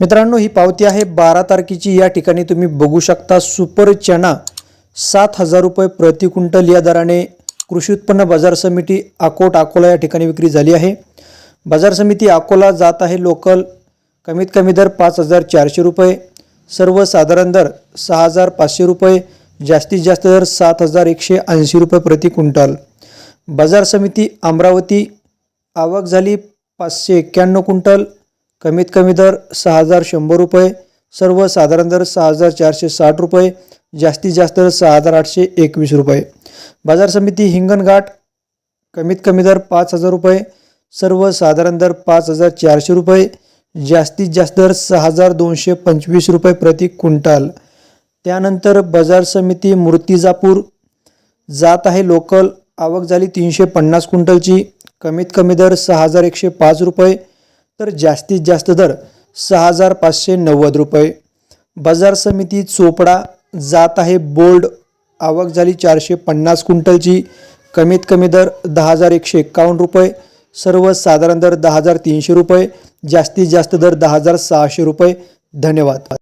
मित्रांनो ही पावती आहे बारा तारखेची. या ठिकाणी तुम्ही बघू शकता सुपर चना सात हजार रुपये प्रति क्विंटल या दराने कृषी उत्पन्न बाजार समिती अकोट अकोला या ठिकाणी विक्री झाली आहे. बाजार समिती अकोला जात आहे लोकल कमीत कमी दर पाच हजार चारशे रुपये सर्वसाधारण दर सहा हजार पाचशे रुपये जास्तीत जास्त दर सात हजार एकशे ऐंशी रुपये प्रति क्विंटल. बाजार समिती अमरावती आवक झाली पाचशे एक्क्याण्णव क्विंटल कमीत कमी दर सहा हजार शंभर रुपये सर्वसाधारण दर सहा हजार चारशे साठ रुपये जास्तीत जास्त दर सहा हजार आठशे एकवीस रुपये. बाजार समिती हिंगणघाट कमीत कमी दर पाच हजार रुपये सर्वसाधारण दर पाच हजार चारशे रुपये जास्तीत जास्त दर सहा हजार दोनशे पंचवीस रुपये प्रति क्विंटल. त्यानंतर बाजार समिती मूर्तिजापूर जात आहे लोकल आवक झाली तीनशे पन्नास क्विंटलची कमीत कमी दर सहा हजार एकशे पाच रुपये तर जास्तीत जास्त दर सहा हजार पाचशे नव्वद रुपये. बाजार समिती चोपडा जात आहे बोल्ड. आवक झाली चारशे पन्नास क्विंटलची. कमीत कमी दर दहा हजार एकशे एक्कावन्न रुपये. सर्वसाधारण दर दहा हजार तीनशे रुपये. जास्तीत जास्त दर दहा हजार सहाशे रुपये. धन्यवाद.